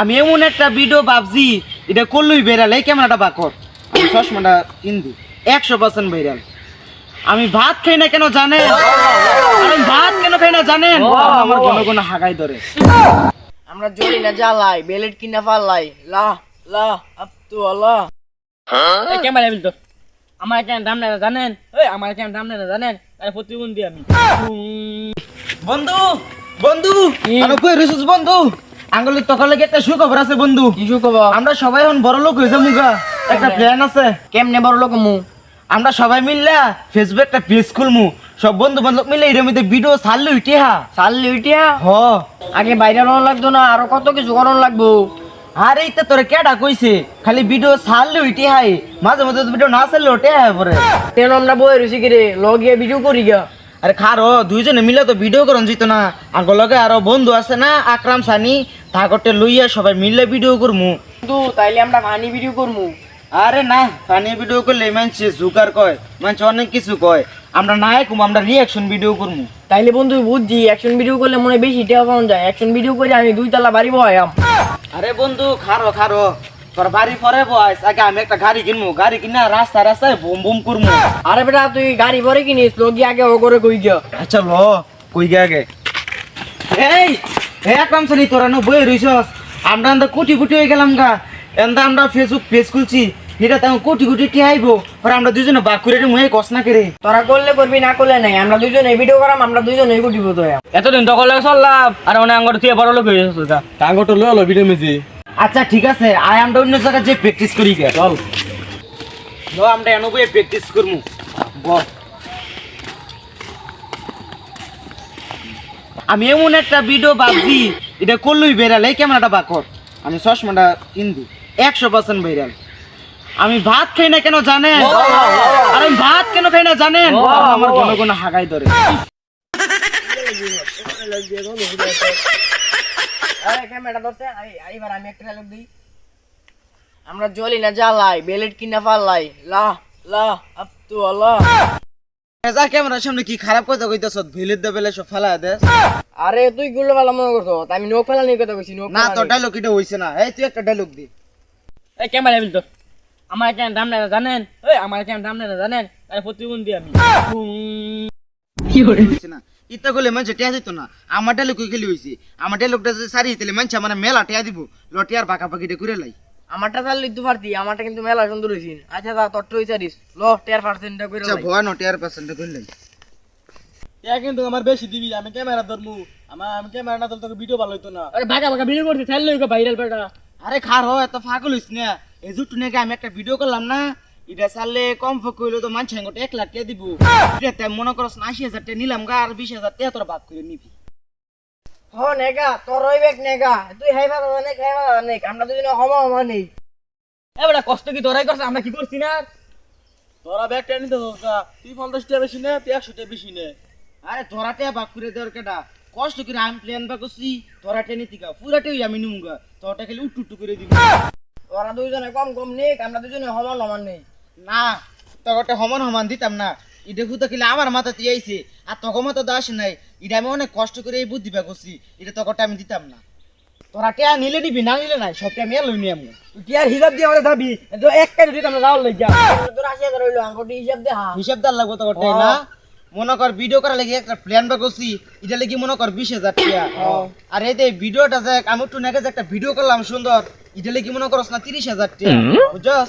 আমি এমন একটা ভিডিও ভাবছি এটা করলই বেরাল এই ক্যামেরাটা বাকর চশমাটা কিনবি একশো পার্সেন্ট বেরাল আমি ভাত খাই না কেন জানেন? আমি ভাত কেন খাই না জানেন? আমার কোনো কোনো হাগাই ধরে। আমরা জলি না জ্বালাই বেলেট কিনা ফালাই। লা লা আপ তু আল্লাহ এই ক্যামেরা বিল তো। আমার কেন দাম নেই জানেন? এই আমার কেন দাম নেই জানেন? তাহলে প্রতিবন্ধী আমি। বন্ধু বন্ধু আরে কই রিসুস বন্ধু? আঙ্গুলি তকলে একটা সুখবর আছে বন্ধু। কি কবা আমরা সবাই এখন বড় লোক হয়েছে মুগা একটা প্ল্যান আছে। কেমনে বড় লোক মু আমরা সবাই মিললা ফেসবুক একটা পেজ খুলমু। সব বন্ধু বান্ধব মিলে এর মধ্যে ভিডিও ছাড়লো ইতিহা সাল্লি উঠিয়া হ। আগে বাইরে রন লাগতো না আরও কত কিছু করন লাগবো? আর এই তো তোরে কেডা কইছে? খালি ভিডিও ছাড়লো ইতিহাই মাঝে মাঝে ভিডিও না ছাড়লে ওটে হ্যাঁ পরে তেন আমরা বই রুচি করে লগিয়ে ভিডিও করি গা। আরে খারো দুইজনে মিলে তো ভিডিও করন যেত না। আঙ্গ লগে আরও বন্ধু আছে না আকরাম সানি। তাগরতে লইয়া সবাই মিললে ভিডিও করমু। কিন্তু তাইলে আমরা ফানি ভিডিও করমু। আরে না ফানি ভিডিও করলে মানছে জুকার কয় মানছে অনেক কিছু কয়। আমরা না কুম আমরা রিয়াকশন ভিডিও করমু। তাইলে বন্ধু বুঝছি অ্যাকশন ভিডিও করলে মনে হয় বেশি টাকা পাওয়া যায়। অ্যাকশন ভিডিও করে আমি দুই তালা বাড়ি বয়াম আরে বন্ধু খারো খারো। তোর বাড়ি পরে বয়স আগে আমি একটা গাড়ি কিনবো গাড়ি কিনা রাস্তা রাস্তায় বুম বুম করমু। আরে বেটা তুই গাড়ি ভরে কিনিস লগি আগে ও করে কই গিয়া? আচ্ছা ল কই গে আগে? এই! হে আকরাম সানি তোরা না বই রইছস। আমরা আমরা কোটি কোটি হয়ে গেলাম গা। এন্দা আমরা ফেসবুক পেজ খুলছি এটা তেমন কোটি কোটি টি আইবো। পরে আমরা দুজনে বাক করে মুহে কস না করে। তোরা করলে করবি না করলে নাই। আমরা দুজনে ভিডিও করাম আমরা দুজনে গুটি বোধ এতদিন তখন লাগে চললাম আর অনেক আঙ্গর থেকে বড় লোক হয়ে গেছে টাঙ্গটো লয়ে লো ভিডিও মেজি আচ্ছা ঠিক আছে। আই আমরা অন্য জায়গায় যে প্র্যাকটিস করি গে চল। ল আমরা এনো প্র্যাকটিস করমু। বল আমি এমন একটা ভিডিও ভাবছি এটা করলই বেরাল এই ক্যামেরাটা বাকর আমি চশমাটা কিনবি একশো পার্সেন্ট বেরাল আমি ভাত খাই না কেন জানেন? আর আমি ভাত কেন খাই না জানেন? আমার কোনো কোনো হাগাই ধরে। আরে ক্যামেরা ধরতে এইবার আমি একটা ডায়লগ দিই। আমরা জ্বলি না জ্বালাই বেলেট কিনা ফালাই লা লা আপ তু আল্লাহ। যা ক্যামেরার সামনে কি খারাপ কথা কইতেছ? ভিলের দেবেলে সব ফেলা দে। আরে তুই গুলো ভালো মনে করছ? আমি নোক ফেলা নিয়ে কথা কইছি নোক না তো ডায়লগ এটা হইছে না। এই তুই একটা ডায়লগ দি। এই ক্যামেরা বিল তো। আমার কেন দাম নেই জানেন? এই আমার কেন দাম নেই জানেন? তাহলে প্রতিবন্ধী আমি। হইছে? না। ইতা কইলে মানুষ টিয়া দিত না। আমার ডায়লগ কই গেলি হইছে? আমার ডায়লগটা যদি সারি তাহলে মানুষ আমার মেলা টিয়া দিব। লটিয়ার বাঁকা বাকিটা করে লাই। আমারটা চাল লিখতে পারতি আমারটা কিন্তু মেলা সুন্দর হইছিন আচ্ছা তা তোর হইছে দিস ল টের পার্সেন্টটা করে আচ্ছা লাই। ভয় নটিয়ার পার্সেন্ট করে লাই। এ কিন্তু আমার বেশি দিবি আমি ক্যামেরা ধরমু। আমার আমি ক্যামেরা না ধরলে তোকে ভিডিও ভালো হইতো না। আরে ভাগা ভাগা ভিডিও করতে ছাড়লে ভাইরাল বেটা। আরে খার হ এত ফাগল হইছ না। এই জুটু নাকি আমি একটা ভিডিও করলাম না? এটা চাললে কম ফক কইলো তো মানুষ হেঙ্গট এক লাখ টাকা দিব। এটা তাই মনে করস না আশি হাজার টাকা নিলাম গা আর বিশ হাজার টাকা তোর বাদ করে নিবি। হ নেগা তোর হইবেক নেগা। তুই হাইবা অনেক হাইবা অনেক আমরা দুজনে হমা হমা নেই। এ বেটা কষ্ট কি তোরাই করছে? আমরা কি করছি না? তোরা ব্যাগ টেনে না তুই পঞ্চাশ টাকা বেশি নে তুই একশো টাকা বেশি নে। আরে তোরা টাকা বাক করে দেওয়ার কেটা কষ্ট করে আমি প্ল্যান বা করছি তোরা টেনে তিকা পুরাটাই আমি নিমুগা তোরটা খালি উট্টু উট্টু করে দিবি। তোরা দুজনে কম কম নেক আমরা দুজনে হমা হমান নেই। না তোরটা সমান সমান দিতাম না। এটা হুতো খেলে আমার মাথাতে আইছে আর তখন মাথা তো আসে নাই। এটা আমি অনেক কষ্ট করে এই বুদ্ধি বা করছি এটা তকরটা আমি দিতাম না। তোরা টেয়া নিলে নিবি না নিলে নাই সবটা আমি এলো নিয়ে আমি। তুই আর হিসাব দিয়ে আমাদের দাবি তো এক কাজ দিতাম না যাওয়ার লাগিয়া। তোর আশি হাজার হইল আঙ্কটি হিসাব দে হা। হিসাবদার লাগবো তো করতে না মনে কর ভিডিও করার লাগি একটা প্ল্যান বা করছি এটা লাগি মনে কর বিশ হাজার টাকা। আর এই যে ভিডিওটা যে আমি একটু নাকি যে একটা ভিডিও করলাম সুন্দর এটা লাগি মনে করস না তিরিশ হাজার টাকা। বুঝছস?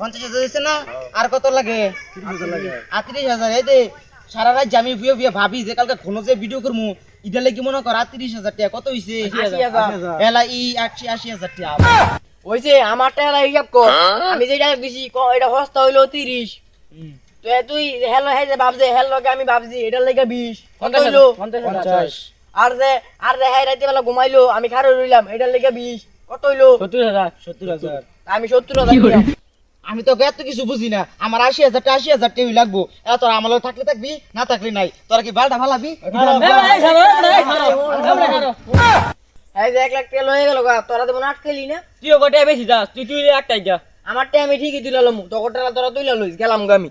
পঞ্চাশ হাজার হয়েছে না? আর কত লাগে? আর তিরিশ হাজার। এই যে সারা রাত আমি ভুয়ে ভুয়ে ভাবি যে কালকে কোনো যে ভিডিও করব এটা লাগি মনে কর তিরিশ হাজার টাকা। কত হয়েছে এলা ই আশি আশি হাজার। টাকা। হইছে আমার টাকা হিসাব কর। আমি যেটা দিছি ক এটা সস্তা হইল তিরিশ। তো এ তুই হেলো হে যে ভাবছে হেলো আমি ভাবছি এটার লেগে বিশ। কত হইল? পঞ্চাশ আর যে আর যে হ্যাঁ রাতে বেলা ঘুমাইলো আমি খারো রইলাম এটার লেগে বিশ। কত হইল? সত্তর হাজার। সত্তর হাজার। আমি সত্তর হাজার। আমি তোকে এত কিছু বুঝি না। আমার আশি হাজার টাকা আশি হাজার টাকা লাগবো। এ তোর আমার থাকলে থাকবি না থাকলে নাই। তোরা কি বালটা ভালাবি এই যে এক লাখ তেল হয়ে গেল গা তোরা দেবো আটকালি না? তুইও গোটাই বেশি যাস তুই তুই একটাই যা। আমারটা আমি ঠিকই তুলে লম তোর টাকা তোরা তুলে লইস গেলাম গা আমি।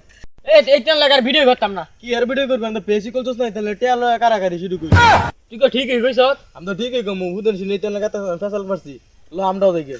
এই এইটা লাগার ভিডিও করতাম না। কি আর ভিডিও করবি আমি তো বেশি করছিস না তাহলে টেয়াল কারাকারি শুরু করি। তুই তো ঠিকই কইছ আমি তো ঠিকই কম হুদন শুনে তেল লাগাতে ফেসাল পারছি লো আমরাও দেখে।